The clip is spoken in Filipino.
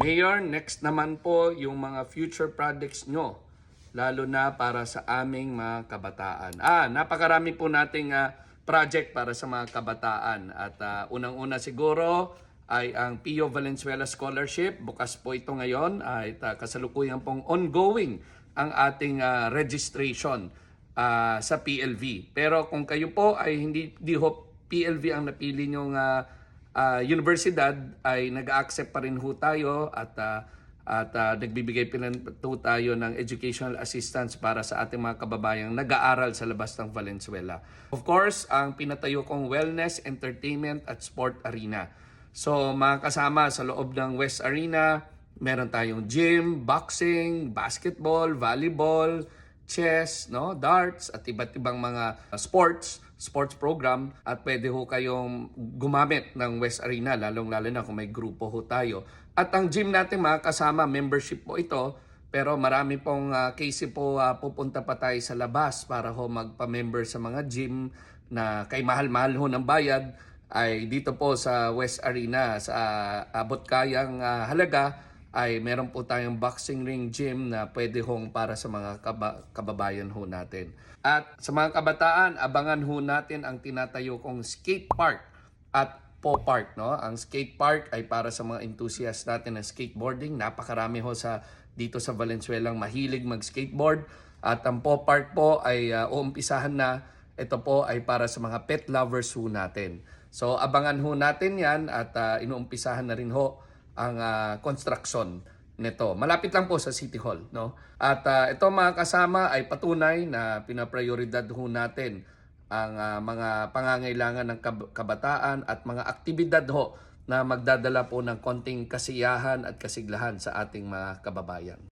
Mayor, next naman po yung mga future projects nyo, lalo na para sa aming mga kabataan. Ah, napakarami po nating ah, project para sa mga kabataan. At ah, unang-una siguro ay ang Pio Valenzuela Scholarship. Bukas po ito ngayon ay ah, kasalukuyan pong ongoing ang ating ah, registration ah, sa PLV. Pero kung kayo po ay hindi di ho PLV ang napili nyong ah, ah, universidad ay nag-accept pa rin ho tayo at ah, at ah, nagbibigay pa rin po tayo ng educational assistance para sa ating mga kababayang nag-aaral sa labas ng Valenzuela. Of course, ang pinatayo kong wellness, entertainment at sport arena. So mga kasama sa loob ng West Arena, meron tayong gym, boxing, basketball, volleyball, chess, no, darts at iba't ibang mga uh, sports, sports program. At pwede ho kayong gumamit ng West Arena lalong-lalo na kung may grupo ho tayo. At ang gym natin mga kasama, membership po ito, pero marami pong uh, case po uh, pupunta pa tayo sa labas para ho magpa-member sa mga gym na kay mahal-mahal ho ng bayad. Ay dito po sa West Arena sa uh, abot kayang uh, halaga ay meron po tayong boxing ring gym na pwede hong para sa mga kaba- kababayan ho natin. At sa mga kabataan, abangan ho natin ang tinatayo kong skate park at Po Park. No? Ang skate park ay para sa mga enthusiast natin ng skateboarding. Napakarami ho sa dito sa Valenzuela mahilig mag-skateboard. At ang Po Park po ay uh, uumpisahan na. Ito po ay para sa mga pet lovers ho natin. So abangan ho natin yan at uh, inuumpisahan na rin ho ang ah, construction nito. Malapit lang po sa City Hall, no? At ah, ito mga kasama ay patunay na pinaprioridad ho natin ang ah, mga pangangailangan ng kab- kabataan at mga aktibidad ho na magdadala po ng konting kasiyahan at kasiglahan sa ating mga kababayan.